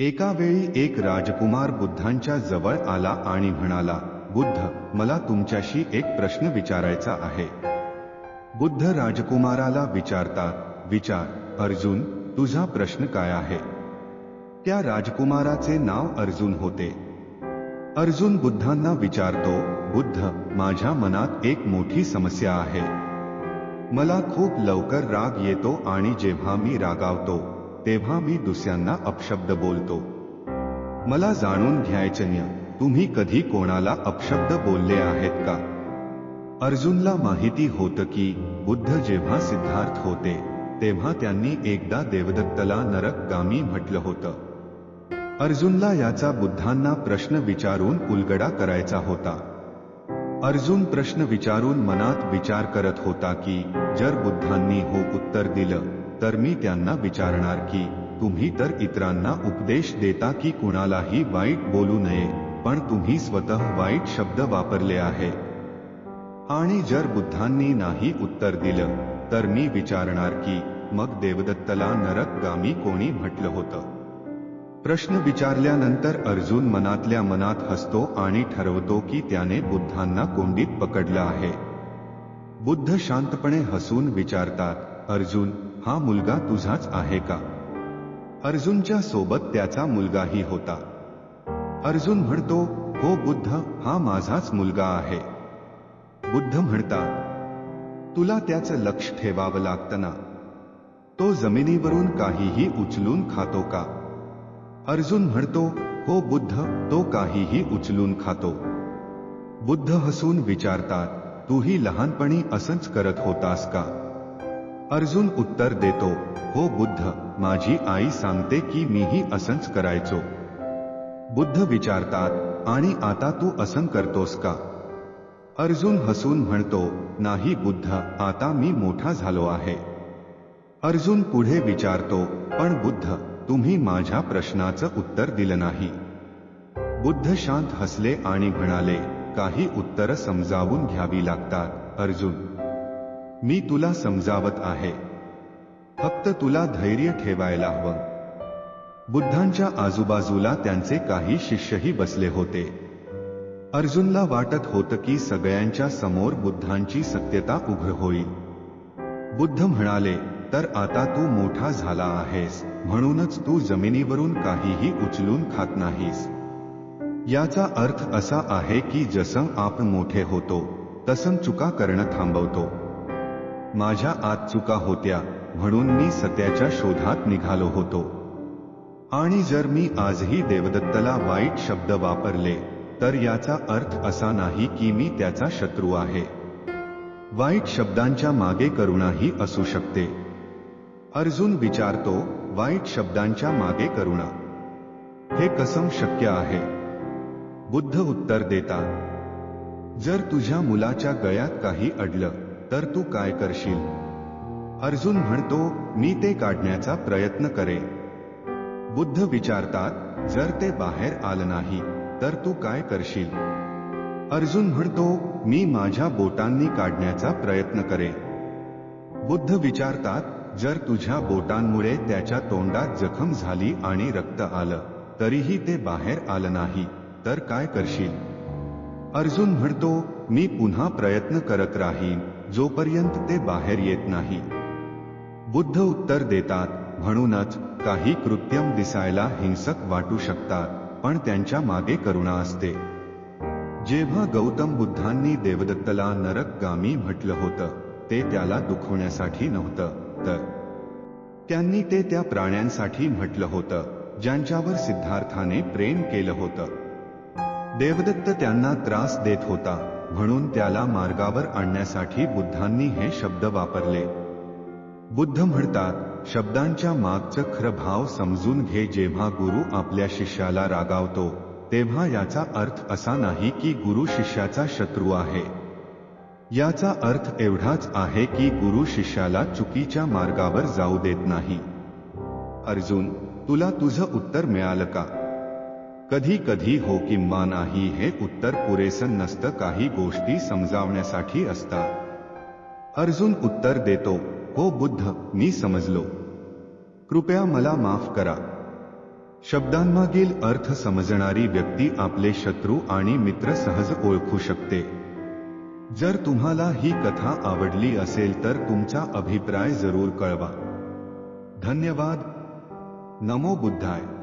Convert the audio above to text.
एका वेळी एक राजकुमार बुद्धांच्या जवळ आला आणि म्हणाला बुद्ध मला तुमच्याशी एक प्रश्न विचारायचा आहे. बुद्ध राजकुमाराला विचारतात विचार अर्जुन तुझा प्रश्न काय आहे? त्या राजकुमाराचे नाव अर्जुन होते. अर्जुन बुद्धांना विचारतो बुद्ध माझ्या मनात एक मोठी समस्या आहे. मला खूप लवकर राग येतो आणि जेव्हा मी रागावतो तेव्हा मी दुसऱ्यांना अपशब्द बोलतो. मला जाणून घ्यायचन्य तुम्ही कधी कोणाला अपशब्द बोलले आहेत का? अर्जुनला माहिती होतं की बुद्ध जेव्हा सिद्धार्थ होते तेव्हा त्यांनी एकदा देवदत्तला नरकगामी म्हटलं होतं. अर्जुनला याचा बुद्धांना प्रश्न विचारून उलगडा करायचा होता. अर्जुन प्रश्न विचारून मनात विचार करत होता की जर बुद्धांनी हो उत्तर दिलं तर मी त्यांना विचारणार की तुम्ही तर इतरांना उपदेश देता की कुणालाही वाईट बोलू नये पण तुम्ही स्वतः वाईट शब्द वापरले आहे आणि जर बुद्धांनी नाही उत्तर दिलं तर मी विचारणार की मग देवदत्तला नरकगामी कोणी म्हटलं होतं? प्रश्न विचारल्यानंतर अर्जुन मनातल्या मनात हसतो आणि ठरवतो की त्याने बुद्धांना कोंडीत पकडलं आहे. बुद्ध शांतपणे हसून विचारतात अर्जुन हा मुलगा तुझाच आहे का? अर्जुनच्या सोबत त्याचा मुलगाही होता. अर्जुन म्हणतो हो बुद्ध हा माझाच मुलगा आहे. बुद्ध म्हणतात तुला त्याचं लक्ष ठेवावं लागतं ना? तो जमिनीवरून काहीही उचलून खातो का? अर्जुन म्हणतो हो बुद्ध तो काहीही उचलून खातो. बुद्ध हसून विचारतात तूही लहानपणी असंच करत होतास का? अर्जुन उत्तर देतो हो बुद्ध माझी आई सांगते की मीही असंच करायचो. बुद्ध विचारतात आणि आता तू असं करतोस का? अर्जुन हसून म्हणतो नाही बुद्ध आता मी मोठा झालो आहे. अर्जुन पुढे विचारतो पण बुद्ध तुम्ही माझ्या प्रश्नाचं उत्तर दिलं नाही. बुद्ध शांत हसले आणि म्हणाले काही उत्तरं समजावून घ्यावी लागतात अर्जुन. मी तुला समजावत आहे. फक्त तुला धैर्य ठेवायला हवं. बुद्धांच्या आजूबाजूला त्यांचे काही शिष्यही बसले होते. अर्जुनला वाटत होतं की सगळ्यांच्या समोर बुद्धांची सत्यता उघड होईल. बुद्ध म्हणाले तर आता तू मोठा झाला आहेस म्हणूनच तू जमिनीवरून काहीही उचलून खात नाहीस. याचा अर्थ असा आहे की जसं आपण मोठे होतो तसं चुका करणं थांबवतो. माझ्या आत चुका होत्या म्हणून मी सत्याच्या शोधात निघालो होतो. आणि जर मी आजही देवदत्तला वाईट शब्द वापरले तर याचा अर्थ असा नाही की मी त्याचा शत्रू आहे. वाईट शब्दांच्या मागे करुणाही असू शकते. अर्जुन विचारतो वाईट शब्दांच्या मागे करुणा हे कसम शक्य आहे? बुद्ध उत्तर देतात जर तुझ्या मुलाच्या गळ्यात काही अडलं तर तू काय करशील? अर्जुन म्हणतो मी ते काढण्याचा प्रयत्न करे बुद्ध विचारतात जर ते बाहेर आलं नाही तर तू काय करशील? अर्जुन म्हणतो मी माझ्या बोटांनी काढण्याचा प्रयत्न करे बुद्ध विचारतात जर तुझ्या बोटांमुळे त्याच्या तोंडात जखम झाली आणि रक्त आलं तरीही ते बाहेर आलं नाही तर काय करशील? अर्जुन म्हणतो मी पुन्हा प्रयत्न करत राहीन जोपर्यंत ते बाहेर येत नाही. बुद्ध उत्तर देतात म्हणूनच काही कृत्यम दिसायला हिंसक वाटू शकतात पण त्यांच्या मागे करुणा असते. जेव्हा गौतम बुद्धांनी देवदत्तला नरकगामी म्हटलं होतं ते त्याला दुखवण्यासाठी नव्हतं तर त्यांनी ते त्या प्राण्यांसाठी म्हटलं होतं ज्यांच्यावर सिद्धार्थाने प्रेम केलं होतं. देवदत्त त्यांना त्रास देत होता म्हणून त्याला मार्गावर आणण्यासाठी बुद्धांनी हे शब्द वापरले. बुद्ध म्हणतात शब्दांच्या मागचं खरं भाव समजून घे जेव्हा गुरु आपल्या शिष्याला रागावतो तेव्हा याचा अर्थ असा नाही की गुरु शिष्याचा शत्रू आहे. याचा अर्थ एवढाच आहे की गुरु शिष्याला चुकीच्या मार्गावर जाऊ देत नाही. अर्जुन तुला तुझं उत्तर मिळालं का? कधी कधी हो किंवा नाही हे उत्तर पुरेसं नसतं, काही गोष्टी समजावण्यासाठी असतात. अर्जुन उत्तर देतो, हो बुद्ध, मी समजलो. कृपया मला माफ़ करा. शब्दांमागील अर्थ समजणारी व्यक्ती आपले शत्रू आणि मित्र सहज ओळखू शकते. जर तुम्हाला ही कथा आवडली असेल तर तुमचा अभिप्राय ज़रूर कळवा. धन्यवाद. नमो बुद्धाय.